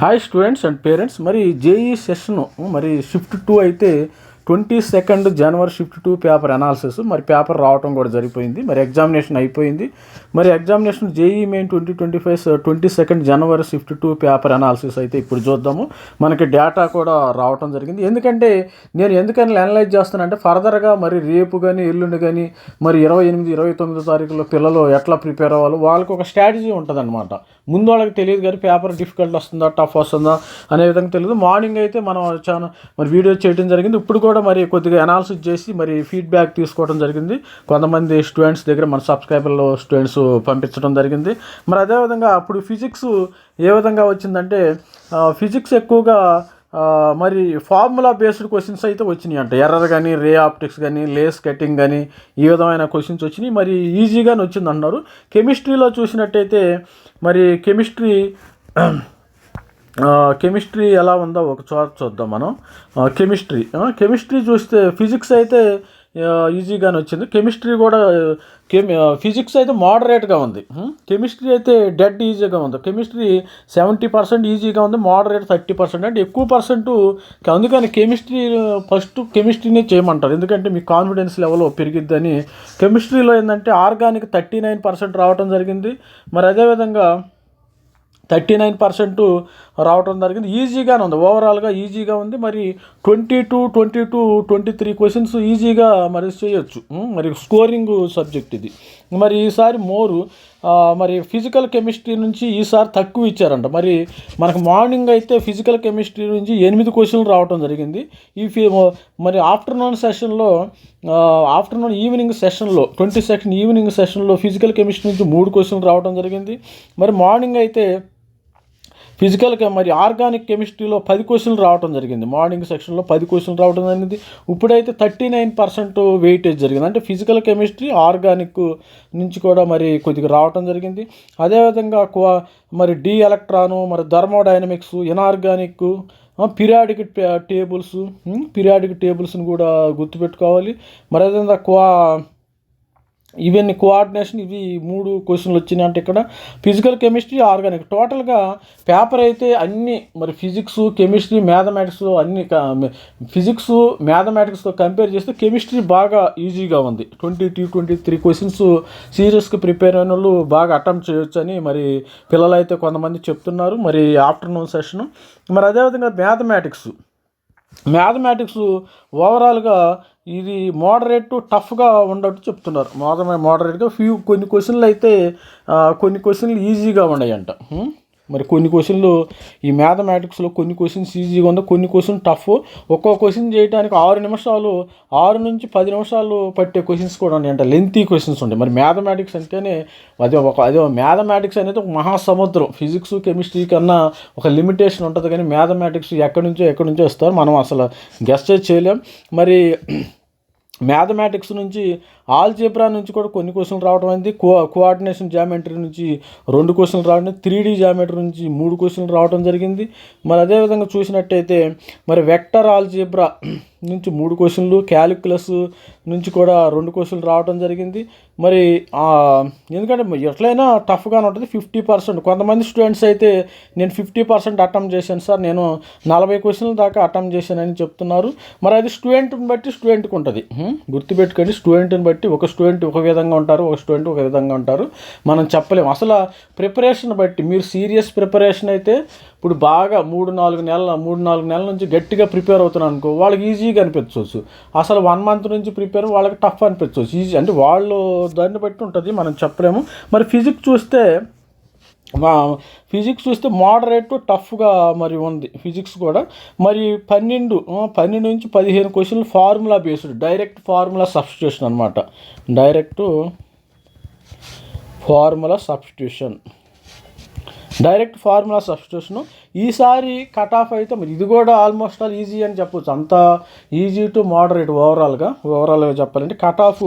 Hi students and parents మరి JEE session మరి shift two అయితే twenty second January shift two paper analysis. మరి paper రావటం కూడా జరిగిపోయింది. మరి ఎగ్జామినేషన్ అయిపోయింది. మరి examination JEE main twenty twenty five twenty second January shift two paper analysis అయితే ఇప్పుడు చూద్దాము. మనకి డేటా కూడా రావటం జరిగింది. ఎందుకంటే నేను ఎందుకని అనలైజ్ చేస్తానంటే ఫర్దర్గా మరి రేపు కానీ ఎల్లుండి కానీ మరి ఇరవై ఎనిమిది ఇరవై తొమ్మిదో తారీఖులో పిల్లలు ఎట్లా ప్రిపేర్ అవ్వాలి? వాళ్ళకి ఒక స్ట్రాటజీ ఉంటుందన్నమాట. ముందు వాళ్ళకి తెలియదు కానీ పేపర్ డిఫికల్ట్ వస్తుందా టఫ్ వస్తుందా అనే విధంగా తెలియదు. మార్నింగ్ అయితే మనం చాలా మరి వీడియో చేయడం జరిగింది. ఇప్పుడు కూడా మరి కొద్దిగా అనాలిసిస్ చేసి మరి ఫీడ్బ్యాక్ తీసుకోవడం జరిగింది. కొంతమంది స్టూడెంట్స్ దగ్గర మన సబ్స్క్రైబర్లో స్టూడెంట్స్ పంపించడం జరిగింది. మరి అదేవిధంగా అప్పుడు ఫిజిక్స్ ఏ విధంగా వచ్చిందంటే ఫిజిక్స్ ఎక్కువగా మరి ఫార్ములా బేస్డ్ క్వశ్చన్స్ అయితే వచ్చినాయి అంట. ఎర్రర్ కానీ రే ఆప్టిక్స్ కానీ లేస్ కటింగ్ కానీ ఈ విధమైన క్వశ్చన్స్ వచ్చినాయి. మరి ఈజీగానే వచ్చింది అన్నారు కెమిస్ట్రీలో చూసినట్టయితే మరి కెమిస్ట్రీ కెమిస్ట్రీ ఎలా ఉందో ఒక చోట చూద్దాం మనం. కెమిస్ట్రీ. కెమిస్ట్రీ చూస్తే ఫిజిక్స్ అయితే ఈజీగానే వచ్చింది. కెమిస్ట్రీ కూడా కెమి ఫిజిక్స్ అయితే మోడరేట్గా ఉంది. కెమిస్ట్రీ అయితే డెడ్ ఈజీగా ఉంది. కెమిస్ట్రీ సెవెంటీ పర్సెంట్ ఈజీగా ఉంది మోడరేట్ థర్టీ పర్సెంట్ అంటే ఎక్కువ పర్సెంట్ అందుకని కెమిస్ట్రీ ఫస్ట్ కెమిస్ట్రీనే చేయమంటారు. ఎందుకంటే మీ కాన్ఫిడెన్స్ లెవెల్ పెరిగిద్దని. కెమిస్ట్రీలో ఏంటంటే ఆర్గానిక్ థర్టీ నైన్ పర్సెంట్ రావడం జరిగింది. మరి అదేవిధంగా థర్టీ నైన్ పర్సెంట్ రావడం జరిగింది. ఈజీగానే ఉంది. ఓవరాల్గా ఈజీగా ఉంది. మరి twenty two twenty two twenty three questions ఈజీగా మరి చేయొచ్చు. మరి స్కోరింగ్ సబ్జెక్ట్ ఇది. మరి ఈసారి మోరు మరి ఫిజికల్ కెమిస్ట్రీ నుంచి ఈసారి తక్కువ ఇచ్చారంట. మరి మనకు మార్నింగ్ అయితే ఫిజికల్ కెమిస్ట్రీ నుంచి ఎనిమిది క్వశ్చన్లు రావడం జరిగింది. ఈ ఫీ మరి ఆఫ్టర్నూన్ సెషన్లో ఆఫ్టర్నూన్ ఈవినింగ్ సెషన్లో ట్వంటీ సెకండ్ ఈవినింగ్ సెషన్లో ఫిజికల్ కెమిస్ట్రీ నుంచి మూడు క్వశ్చన్లు రావడం జరిగింది. మరి మార్నింగ్ అయితే ఫిజికల్ కె- మరి ఆర్గానిక్ కెమిస్ట్రీలో పది క్వశ్చన్లు రావడం జరిగింది. మార్నింగ్ సెక్షన్లో పది క్వశ్చన్లు రావడం జరిగింది. ఇప్పుడైతే థర్టీ నైన్ పర్సెంట్ వెయిటేజ్ జరిగింది. అంటే ఫిజికల్ కెమిస్ట్రీ ఆర్గానిక్ నుంచి కూడా మరి కొద్దిగా రావడం జరిగింది. అదేవిధంగా క్వా మరి డి ఎలక్ట్రాను మరి thermodynamics inorganic periodic tables periodic టేబుల్స్ని కూడా గుర్తుపెట్టుకోవాలి. మరి అదేవిధంగా క్వా ఇవన్నీ కోఆర్డినేషన్ ఇవి మూడు క్వశ్చన్లు వచ్చినాయి అంటే ఇక్కడ ఫిజికల్ కెమిస్ట్రీ ఆర్గానిక్ టోటల్గా పేపర్ అయితే అన్ని మరి ఫిజిక్స్ కెమిస్ట్రీ మ్యాథమెటిక్స్ అన్ని ఫిజిక్స్ మ్యాథమెటిక్స్తో కంపేర్ చేస్తే కెమిస్ట్రీ బాగా ఈజీగా ఉంది. Twenty two twenty three questions సీరియస్కి prepare అయిన వాళ్ళు బాగా అటెంప్ట్ చేయొచ్చు అని మరి పిల్లలు అయితే కొంతమంది చెప్తున్నారు మరి ఆఫ్టర్నూన్ సెషన్ మరి అదేవిధంగా మ్యాథమెటిక్స్ మ్యాథమెటిక్స్ ఓవరాల్గా ఇది మోడరేట్ టఫ్గా ఉండట్టు చెప్తున్నారు. మోడర మోడరేట్గా ఫ్యూ కొన్ని క్వశ్చన్లు అయితే కొన్ని క్వశ్చన్లు ఈజీగా ఉన్నాయంట. మరి కొన్ని క్వశ్చన్లు ఈ మ్యాథమెటిక్స్లో కొన్ని క్వశ్చన్స్ ఈజీగా ఉంది కొన్ని క్వశ్చన్ టఫ్ ఒక్కో క్వశ్చన్ చేయడానికి ఆరు నిమిషాలు ఆరు నుంచి పది నిమిషాలు పట్టే క్వశ్చన్స్ కూడా ఉన్నాయంట. లెంతీ క్వశ్చన్స్ ఉంటాయి మరి మ్యాథమెటిక్స్ అంటేనే అదే ఒక అదే మ్యాథమెటిక్స్ అనేది ఒక మహాసముద్రం. ఫిజిక్స్ కెమిస్ట్రీ కన్నా ఒక లిమిటేషన్ ఉంటుంది కానీ మ్యాథమెటిక్స్ ఎక్కడి నుంచో ఎక్కడి నుంచో వస్తారు మనం అసలు గెస్ట్ చేయలేం మరి మ్యాథమెటిక్స్ నుంచి ఆల్జీబ్రా నుంచి కూడా కొన్ని క్వశ్చన్లు రావడం అనేది కో కోఆర్డినేషన్ జామెట్రీ నుంచి రెండు క్వశ్చన్లు రావడం త్రీ డీ జామెట్రీ నుంచి మూడు క్వశ్చన్లు రావడం జరిగింది. మరి అదేవిధంగా చూసినట్టయితే మరి వెక్టర్ ఆల్జీబ్రా నుంచి మూడు క్వశ్చన్లు క్యాలిక్యులస్ నుంచి కూడా రెండు క్వశ్చన్లు రావడం జరిగింది. మరి ఎందుకంటే ఎట్లయినా టఫ్గానే ఉంటుంది. ఫిఫ్టీ పర్సెంట్ కొంతమంది స్టూడెంట్స్ అయితే నేను ఫిఫ్టీ పర్సెంట్ అటెంప్ట్ చేశాను సార్. నేను నలభై క్వశ్చన్ల దాకా అటెంప్ట్ చేశానని చెప్తున్నారు. మరి అది స్టూడెంట్ని బట్టి స్టూడెంట్కి ఉంటుంది. గుర్తుపెట్టుకోండి స్టూడెంట్ని బట్టి ఒక స్టూడెంట్ ఒక విధంగా ఉంటారు ఒక స్టూడెంట్ ఒక విధంగా ఉంటారు. మనం చెప్పలేము అసలు ప్రిపరేషన్ బట్టి మీరు సీరియస్ ప్రిపరేషన్ అయితే ఇప్పుడు బాగా మూడు నాలుగు నెలల మూడు నాలుగు నెలల నుంచి గట్టిగా ప్రిపేర్ అవుతున్నాను అనుకో వాళ్ళకి ఈజీగా అనిపించవచ్చు. అసలు వన్ మంత్ నుంచి ప్రిపేర్ వాళ్ళకి టఫ్ అనిపించవచ్చు. ఈజీ అంటే వాళ్ళు దాన్ని బట్టి ఉంటుంది మనం చెప్పలేము. మరి ఫిజిక్స్ చూస్తే ఫిజిక్స్ చూస్తే మోడరేట్ టఫ్గా మరి ఉంది ఫిజిక్స్ కూడా. మరి పన్నెండు పన్నెండు నుంచి పదిహేను క్వశ్చన్లు formula based direct formula substitution అనమాట direct formula substitution. Direct formula substitution. ఈసారి కట్ ఆఫ్ అయితే మరి ఇది కూడా ఆల్మోస్ట్ ఆల్ ఈజీ అని చెప్పొచ్చు. అంత ఈజీ టు మోడరేట్ ఓవరాల్గా ఓవరాల్గా చెప్పాలంటే కట్ ఆఫ్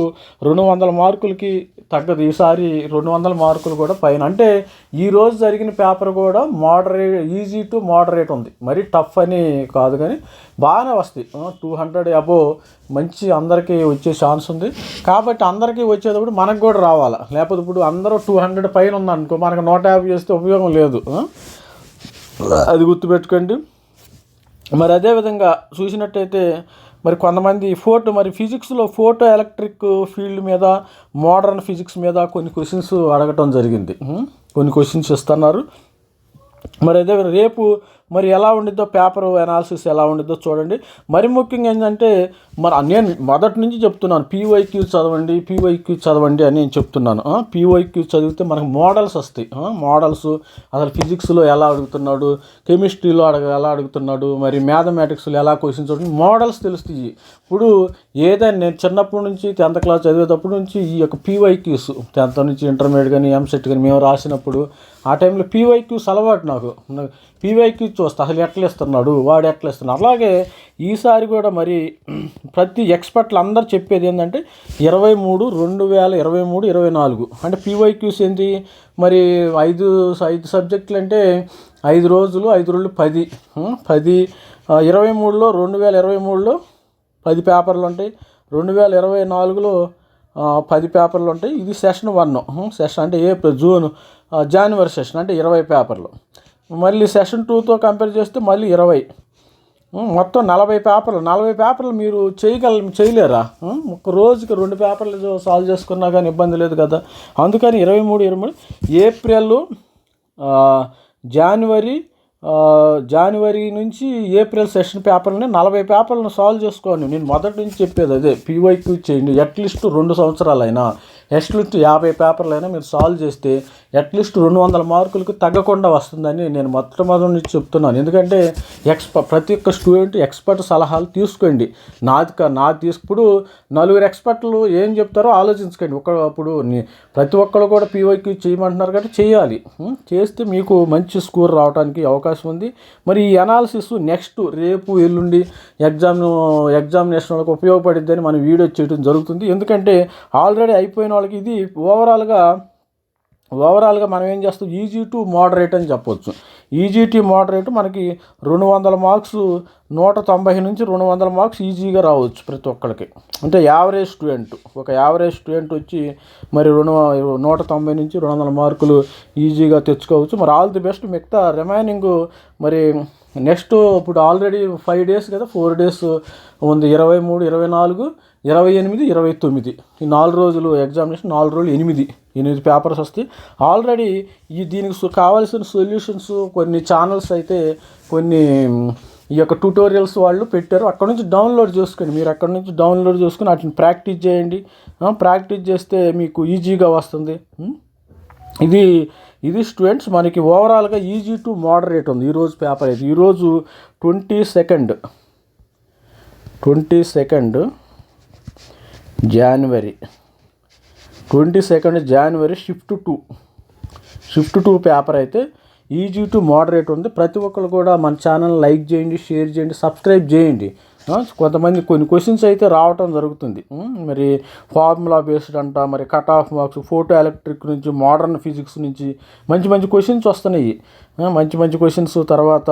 రెండు వందల మార్కులకి తగ్గదు. ఈసారి రెండు వందల మార్కులు కూడా పైన. అంటే ఈరోజు జరిగిన పేపర్ కూడా మోడరేట్ ఈజీ టు మోడరేట్ ఉంది. మరి టఫ్ అని కాదు కానీ బాగానే వస్తాయి. టూ హండ్రెడ్ అబోవ్ మంచి అందరికీ వచ్చే ఛాన్స్ ఉంది. కాబట్టి అందరికీ వచ్చేటప్పుడు మనకు కూడా రావాలా? లేకపోతే ఇప్పుడు అందరూ టూ హండ్రెడ్ పైన ఉందనుకో మనకు నూట యాభై చేస్తే ఉపయోగం లేదు. అది గుర్తుపెట్టుకోండి. మరి అదేవిధంగా చూసినట్టయితే మరి కొంతమంది ఫోటో మరి ఫిజిక్స్లో ఫోటో ఎలక్ట్రిక్ ఫీల్డ్ మీద మోడర్న్ ఫిజిక్స్ మీద కొన్ని క్వశ్చన్స్ అడగటం జరిగింది. కొన్ని క్వశ్చన్స్ ఇస్తున్నారు. మరి అదే రేపు మరి ఎలా ఉండిద్దో పేపర్ అనాలిసిస్ ఎలా ఉండిద్దో చూడండి. మరి ముఖ్యంగా ఏంటంటే మరి నేను మొదటి నుంచి చెప్తున్నాను పీవైక్యూ చదవండి పీవైక్యూ చదవండి అని నేను చెప్తున్నాను. పీవైక్యూ చదివితే మనకు మోడల్స్ వస్తాయి. మోడల్స్ అసలు ఫిజిక్స్లో ఎలా అడుగుతున్నాడు కెమిస్ట్రీలో అడగ ఎలా అడుగుతున్నాడు మరి మ్యాథమెటిక్స్లో ఎలా క్వశ్చన్స్ అడుగు మోడల్స్ తెలుస్తాయి. ఇప్పుడు ఏదైనా నేను చిన్నప్పటి నుంచి టెన్త్ క్లాస్ చదివేటప్పటి నుంచి ఈ యొక్క పీవైక్యూస్ టెన్త్ నుంచి ఇంటర్మీడియట్ కానీ ఎంసెట్ కానీ మేము రాసినప్పుడు ఆ టైంలో పీవైక్యూస్ అలవాటు నాకు. పీవైక్యూ చూస్తా అసలు ఎట్లా ఇస్తున్నాడు వాడు ఎట్లా ఇస్తున్నాడు అలాగే ఈసారి కూడా మరి ప్రతి ఎక్స్పర్ట్లు అందరు చెప్పేది ఏంటంటే ఇరవై మూడు రెండు వేల ఇరవై మూడు ఇరవై నాలుగు. అంటే పీవైక్యూస్ ఏంటి? మరి ఐదు ఐదు సబ్జెక్టులు అంటే ఐదు రోజులు ఐదు రోజులు పది. పది. ఇరవై మూడులో రెండు వేల ఇరవై మూడులో పది పేపర్లు ఉంటాయి. రెండు వేల ఇరవై నాలుగులో పది పేపర్లు ఉంటాయి. ఇది సెషన్ వన్. సెషన్ అంటే ఏప్రిల్ జూన్. జనవరి సెషన్ అంటే ఇరవై పేపర్లు. మళ్ళీ సెషన్ టూతో కంపేర్ చేస్తే మళ్ళీ ఇరవై. మొత్తం నలభై పేపర్లు. నలభై పేపర్లు మీరు చేయగల చేయలేరా? ఒక రోజుకి రెండు పేపర్లు సాల్వ్ చేసుకున్నా కానీ ఇబ్బంది లేదు కదా. అందుకని ఇరవై మూడు ఇరవై మూడు ఏప్రిల్ జనవరి జనవరి నుంచి ఏప్రిల్ సెషన్ పేపర్ని నలభై పేపర్లను సాల్వ్ చేసుకోండి. నేను మొదటి నుంచి చెప్పేది అదే. పీవైక్యూ చేయండి. అట్లీస్ట్ రెండు సంవత్సరాలైనా. అట్లీస్ట్ యాభై పేపర్లైనా మీరు సాల్వ్ చేస్తే అట్లీస్ట్ రెండు వందల మార్కులకు తగ్గకుండా వస్తుందని నేను మొట్టమొదటి నుంచి చెప్తున్నాను. ఎందుకంటే ఎక్స్ప ప్రతి ఒక్క స్టూడెంట్ ఎక్స్పర్ట్ సలహాలు తీసుకోండి. నాది నా నాది తీసుకుప్పుడు నలుగురు ఎక్స్పర్ట్లు ఏం చెప్తారో ఆలోచించుకోండి. ఒక అప్పుడు ప్రతి ఒక్కరు కూడా పీవైక్యూ చేయమంటున్నారు కాబట్టి చేయాలి. చేస్తే మీకు మంచి స్కోర్ రావడానికి అవకాశం ఉంది. మరి ఈ అనాలిసిస్ నెక్స్ట్ రేపు ఎల్లుండి ఎగ్జామ్ ఎగ్జామినేషన్ వాళ్ళకి ఉపయోగపడిద్దని మనం వీడియో చేయడం జరుగుతుంది. ఎందుకంటే ఆల్రెడీ అయిపోయిన వాళ్ళకి ఇది ఓవరాల్గా ఓవరాల్గా మనం ఏం చేస్తాం? ఈజీ టు మోడరేట్ అని చెప్పొచ్చు. ఈజీ టు మోడరేట్ మనకి రెండు వందల మార్క్స్ నూట తొంభై నుంచి రెండు వందల మార్క్స్ ఈజీగా రావచ్చు ప్రతి ఒక్కరికి అంటే యావరేజ్ స్టూడెంట్ ఒక యావరేజ్ స్టూడెంట్ వచ్చి మరి రెండు నూట తొంభై నుంచి రెండు వందల మార్కులు ఈజీగా తెచ్చుకోవచ్చు. మరి ఆల్ ది బెస్ట్ మిగతా రిమైనింగ్ మరి నెక్స్ట్ ఇప్పుడు ఆల్రెడీ ఫైవ్ డేస్ కదా ఫోర్ డేస్ ఉంది. ఇరవై మూడు ఇరవై నాలుగు ఇరవై ఎనిమిది ఇరవై తొమ్మిది. ఈ నాలుగు రోజులు ఎగ్జామినేషన్ నాలుగు రోజులు ఎనిమిది ఎనిమిది పేపర్స్ వస్తాయి. ఆల్రెడీ ఈ దీనికి కావాల్సిన సొల్యూషన్స్ కొన్ని ఛానల్స్ అయితే కొన్ని ఈ యొక్క ట్యూటోరియల్స్ వాళ్ళు పెట్టారు. అక్కడ నుంచి డౌన్లోడ్ చేసుకోండి. మీరు అక్కడ నుంచి డౌన్లోడ్ చేసుకుని వాటిని ప్రాక్టీస్ చేయండి. ప్రాక్టీస్ చేస్తే మీకు ఈజీగా వస్తుంది. ఇది ఇది స్టూడెంట్స్ మనకి ఓవరాల్గా ఈజీ టు మోడరేట్ ఉంది. ఈరోజు పేపర్ అయితే ఈరోజు ట్వంటీ సెకండ్. ట్వంటీ సెకండ్ జనవరి. ట్వంటీ సెకండ్ జనవరి shift two. Shift two paper అయితే ఈజీ టు మోడరేట్ ఉంది. ప్రతి ఒక్కరు కూడా మన ఛానల్ లైక్ చేయండి షేర్ చేయండి సబ్స్క్రైబ్ చేయండి. కొంతమంది కొన్ని క్వశ్చన్స్ అయితే రావటం జరుగుతుంది. మరి ఫార్ములా బేస్డ్ అంట మరి cut off marks photo electric నుంచి మోడర్న్ ఫిజిక్స్ నుంచి మంచి మంచి క్వశ్చన్స్ వస్తున్నాయి. మంచి మంచి క్వశ్చన్స్ తర్వాత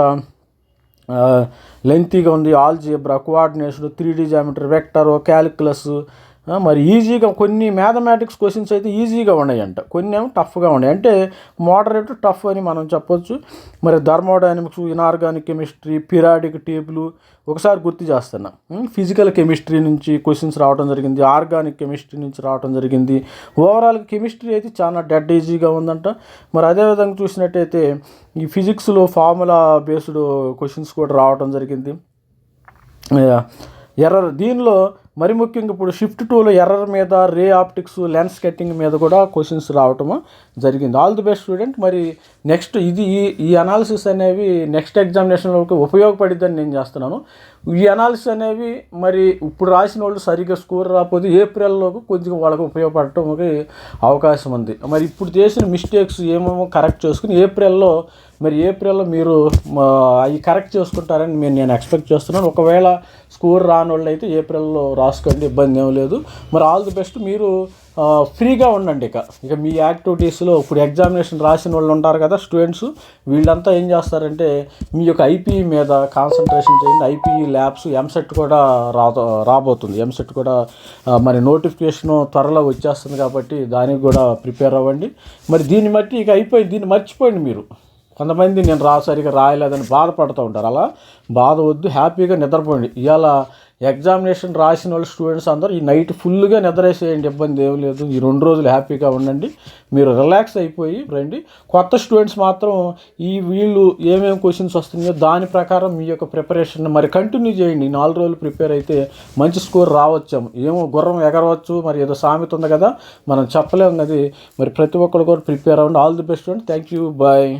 లెంతీగా ఉంది algebra coordination three D geometry vector calculus మరి ఈజీగా కొన్ని మ్యాథమెటిక్స్ క్వశ్చన్స్ అయితే ఈజీగా ఉన్నాయంట. కొన్ని ఏమో టఫ్గా ఉన్నాయి. అంటే మోడరేట్ టఫ్ అని మనం చెప్పొచ్చు. మరి thermodynamics inorganic chemistry periodic table ఒకసారి గుర్తు చేస్తున్నా. ఫిజికల్ కెమిస్ట్రీ నుంచి క్వశ్చన్స్ రావడం జరిగింది. ఆర్గానిక్ కెమిస్ట్రీ నుంచి రావడం జరిగింది. ఓవరాల్ కెమిస్ట్రీ అయితే చాలా డెడ్ ఈజీగా ఉందంట. మరి అదేవిధంగా చూసినట్టయితే ఈ ఫిజిక్స్లో ఫార్ములా బేస్డ్ క్వశ్చన్స్ కూడా రావడం జరిగింది. ఎర్రర్ దీనిలో మరి ముఖ్యంగా ఇప్పుడు షిఫ్ట్ టూలో ఎర్రర్ మీద రే ఆప్టిక్స్ లెన్స్ కట్టింగ్ మీద కూడా క్వశ్చన్స్ రావటము జరిగింది. ఆల్ ది బెస్ట్ స్టూడెంట్ మరి నెక్స్ట్ ఇది ఈ ఈ అనాలిసిస్ అనేవి నెక్స్ట్ ఎగ్జామినేషన్లోకి ఉపయోగపడిద్దని నేను చేస్తున్నాను. ఈ అనాలిసిస్ అనేవి మరి ఇప్పుడు రాసిన వాళ్ళు సరిగ్గా స్కోర్ రాకపోతే ఏప్రిల్లోకి కొంచెం వాళ్ళకి ఉపయోగపడటంకి అవకాశం ఉంది. మరి ఇప్పుడు చేసిన మిస్టేక్స్ ఏమేమో కరెక్ట్ చేసుకుని ఏప్రిల్లో మరి ఏప్రిల్లో మీరు అవి కరెక్ట్ చేసుకుంటారని నేను నేను ఎక్స్పెక్ట్ చేస్తున్నాను. ఒకవేళ స్కోర్ రాని వాళ్ళు అయితే ఏప్రిల్లో రాసుకోండి ఇబ్బంది ఏం లేదు. మరి ఆల్ ది బెస్ట్ మీరు ఫ్రీగా ఉండండి ఇక. ఇక మీ యాక్టివిటీస్లో ఇప్పుడు ఎగ్జామినేషన్ రాసిన వాళ్ళు ఉంటారు కదా స్టూడెంట్స్ వీళ్ళంతా ఏం చేస్తారంటే మీ యొక్క ఐపీఈ మీద కాన్సన్ట్రేషన్ చేయండి. ఐపీఈ ల్యాబ్స్ ఎంసెట్ కూడా రా రాబోతుంది. ఎంసెట్ కూడా మరి నోటిఫికేషన్ త్వరలో వచ్చేస్తుంది కాబట్టి దానికి కూడా ప్రిపేర్ అవ్వండి. మరి దీన్ని బట్టి ఇక అయిపోయి దీన్ని మర్చిపోయింది మీరు. కొంతమంది నేను రా సరిగా రాయలేదని బాధపడుతూ ఉంటారు. అలా బాధ వద్దు హ్యాపీగా నిద్రపోండి. ఇవాళ ఎగ్జామినేషన్ రాసిన వాళ్ళు స్టూడెంట్స్ అందరూ ఈ నైట్ ఫుల్గా నిద్రేసేయండి ఇబ్బంది ఏం లేదు. ఈ రెండు రోజులు హ్యాపీగా ఉండండి. మీరు రిలాక్స్ అయిపోయి రండి. కొత్త స్టూడెంట్స్ మాత్రం ఈ వీళ్ళు ఏమేమి క్వశ్చన్స్ వస్తున్నాయో దాని ప్రకారం మీ యొక్క ప్రిపరేషన్ మరి కంటిన్యూ చేయండి. నాలుగు రోజులు ప్రిపేర్ అయితే మంచి స్కోర్ రావచ్చాము. ఏమో గుర్రం ఎగరవచ్చు మరి ఏదో సామెత ఉంది కదా మనం చెప్పలేము అది మరి ప్రతి ఒక్కరు కూడా ప్రిపేర్ అవ్వండి. ఆల్ ది బెస్ట్ అండి. Thank you. బాయ్.